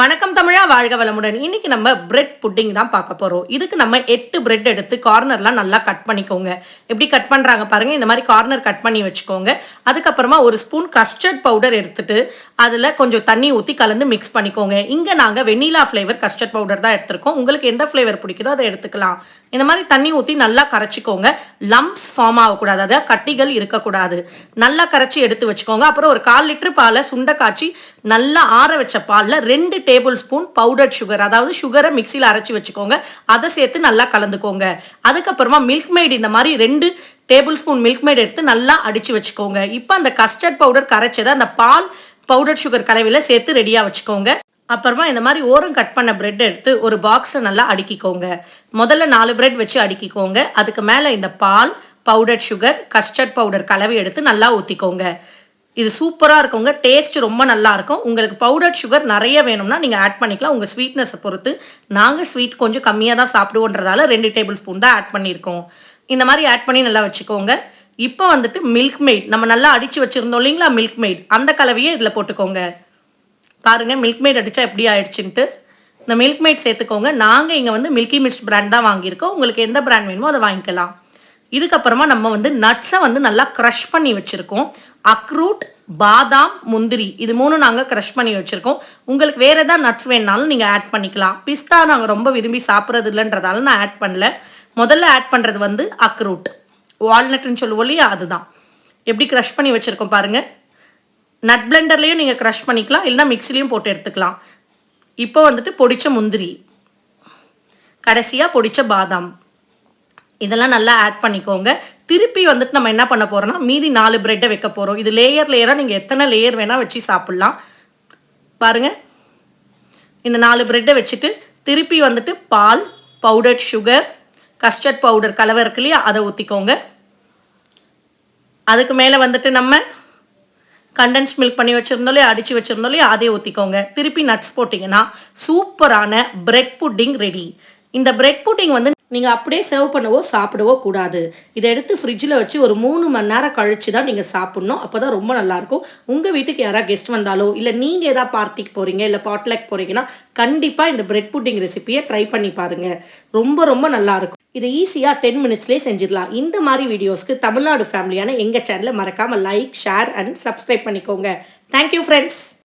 வணக்கம் தமிழ் வாழ்க வளமுடன். இன்னைக்கு நம்ம பிரெட் புட்டிங் தான் பார்க்க போறோம். இதுக்கு நம்ம எட்டு பிரெட் எடுத்து கார்னர்லாம் நல்லா கட் பண்ணிக்கோங்க. எப்படி கட் பண்றாங்க பாருங்க. இந்த மாதிரி கார்னர் கட் பண்ணி வச்சுக்கோங்க. அதுக்கப்புறமா ஒரு ஸ்பூன் கஸ்டர்ட் பவுடர் எடுத்துட்டு அதில் கொஞ்சம் தண்ணி ஊற்றி கலந்து மிக்ஸ் பண்ணிக்கோங்க. இங்கே நாங்கள் வெண்ணிலா ஃப்ளேவர் கஸ்டர்ட் பவுடர் தான் எடுத்திருக்கோம். உங்களுக்கு எந்த ஃப்ளேவர் பிடிக்குதோ அதை எடுத்துக்கலாம். இந்த மாதிரி தண்ணி ஊற்றி நல்லா கரைச்சிக்கோங்க. லம்ப்ஸ் ஃபார்ம் ஆகக்கூடாது. அதாவது கட்டிகள் இருக்கக்கூடாது. நல்லா கரைச்சி எடுத்து வச்சுக்கோங்க. அப்புறம் ஒரு கால் லிட்டர் பாலை சுண்டை காய்ச்சி நல்லா ஆற வச்ச பாலில் ரெண்டு டேபிள் ஸ்பூன் பவுடர் சுகர் அதாவது சுகரை மிக்சியில் அரைச்சி வச்சுக்கோங்க. அதை சேர்த்து நல்லா கலந்துக்கோங்க. அதுக்கப்புறமா மில்க் மேட் இந்த மாதிரி ரெண்டு டேபிள் ஸ்பூன் மில்க் மேட் எடுத்து நல்லா அடித்து வச்சுக்கோங்க. இப்போ அந்த கஸ்டர்ட் பவுடர் கரைச்சதை அந்த பால் பவுடர் சுகர் கலவையில் சேர்த்து ரெடியாக வச்சுக்கோங்க. அப்புறமா இந்த மாதிரி ஓரம் கட் பண்ண பிரெட் எடுத்து ஒரு பாக்ஸை நல்லா அடுக்கிக்கோங்க. முதல்ல நாலு பிரெட் வச்சு அடுக்கிக்கோங்க. அதுக்கு மேலே இந்த பால் பவுடர் சுகர் கஸ்டர்ட் பவுடர் கலவை எடுத்து நல்லா ஊற்றிக்கோங்க இது சூப்பராக இருக்குங்க. டேஸ்ட் ரொம்ப நல்லா இருக்கும். உங்களுக்கு பவுடர் சுகர் நிறைய வேணும்னா நீங்கள் ஆட் பண்ணிக்கலாம். உங்கள் ஸ்வீட்னஸை பொறுத்து. நாங்கள் ஸ்வீட் கொஞ்சம் கம்மியாக தான் சாப்பிடுவோன்றதால ரெண்டு டேபிள் ஸ்பூன் தான் ஆட் பண்ணியிருக்கோம். இந்த மாதிரி ஆட் பண்ணி நல்லா வச்சுக்கோங்க. இப்போ வந்துட்டு மில்க் மெய்ட் நம்ம நல்லா அடித்து வச்சுருந்தோம் இல்லைங்களா? மில்க் மெய்ட் அந்த கலவையே இதில் போட்டுக்கோங்க. பாருங்கள் மில்க் மெய்ட் அடித்தா எப்படி ஆயிடுச்சுன்ட்டு. இந்த மில்க் மெய்ட் சேர்த்துக்கோங்க. நாங்கள் இங்கே வந்து மில்கி மிஸ்ட் பிராண்ட் தான் வாங்கியிருக்கோம். உங்களுக்கு எந்த பிராண்ட் வேணுமோ அதை வாங்கிக்கலாம். இதுக்கப்புறமா நம்ம வந்து நட்ஸை வந்து நல்லா க்ரஷ் பண்ணி வச்சுருக்கோம். அக்ரூட் பாதாம் முந்திரி இது மூணு நாங்கள் க்ரஷ் பண்ணி வச்சுருக்கோம். உங்களுக்கு வேறு எதாவது நட்ஸ் வேணுனாலும் நீங்கள் ஆட் பண்ணிக்கலாம். பிஸ்தா நாங்கள் ரொம்ப விரும்பி சாப்பிட்றது இல்லைன்றதால நான் ஆட் பண்ணல. முதல்ல ஆட் பண்ணுறது வந்து அக்ரூட். வால்நட்டுன்னு சொல்லுவோம் இல்லையா அதுதான். எப்படி க்ரஷ் பண்ணி வச்சுருக்கோம் பாருங்கள் நட் பிளெண்டர்லேயும் நீங்கள் க்ரஷ் பண்ணிக்கலாம். இல்லைனா மிக்சிலையும் போட்டு எடுத்துக்கலாம். இப்போ வந்துட்டு பொடிச்ச முந்திரி. கடைசியாக பொடிச்ச பாதாம். இதெல்லாம் நல்லா ஆட் பண்ணிக்கோங்க. திருப்பி வந்துட்டு நம்ம என்ன பண்ண போகிறோம்னா மீதி நாலு பிரெட்டை வைக்க போகிறோம் இது லேயர் லேயராக நீங்கள் எத்தனை லேயர் வேணால் வச்சு சாப்பிட்லாம். பாருங்கள் இந்த நாலு பிரெட்டை வச்சுட்டு திருப்பி வந்துட்டு பால் பவுடர்ட் சுகர் கஸ்டர்ட் பவுடர் கலவை இருக்கு இல்லையா அதை ஊற்றிக்கோங்க அதுக்கு மேலே வந்துட்டு நம்ம கண்டென்ஸ் மில்க் பண்ணி வச்சுருந்தோலே அடித்து வச்சுருந்தோலே அதே ஊற்றிக்கோங்க திருப்பி நட்ஸ் போட்டிங்கன்னா சூப்பரான பிரெட் புட்டிங் ரெடி இந்த பிரெட் புட்டிங் வந்து நீங்கள் அப்படியே சர்வ் பண்ணவோ சாப்பிடவோ கூடாது. இதை எடுத்து ஃப்ரிட்ஜில் வச்சு ஒரு மூணு மணி நேரம் கழிச்சு தான் நீங்கள் சாப்பிட்ணும். அப்போ தான் ரொம்ப நல்லாயிருக்கும் உங்கள் வீட்டுக்கு யாராவது கெஸ்ட் வந்தாலோ இல்லை நீங்கள் ஏதாவது பார்ட்டிக்கு போகிறீங்க இல்லை பாட்லக் போகிறீங்கன்னா கண்டிப்பாக இந்த பிரெட் புட்டிங் ரெசிபியை ட்ரை பண்ணி பாருங்கள் ரொம்ப ரொம்ப நல்லாயிருக்கும் இதை ஈஸியாக டென் மினிட்ஸ்லேயே செஞ்சிடலாம். இந்த மாதிரி வீடியோஸ்க்கு தமிழ்நாடு ஃபேமிலியான எங்கள் சேனலை மறக்காமல் லைக் ஷேர் அண்ட் சப்ஸ்கிரைப் பண்ணிக்கோங்க. Thank you friends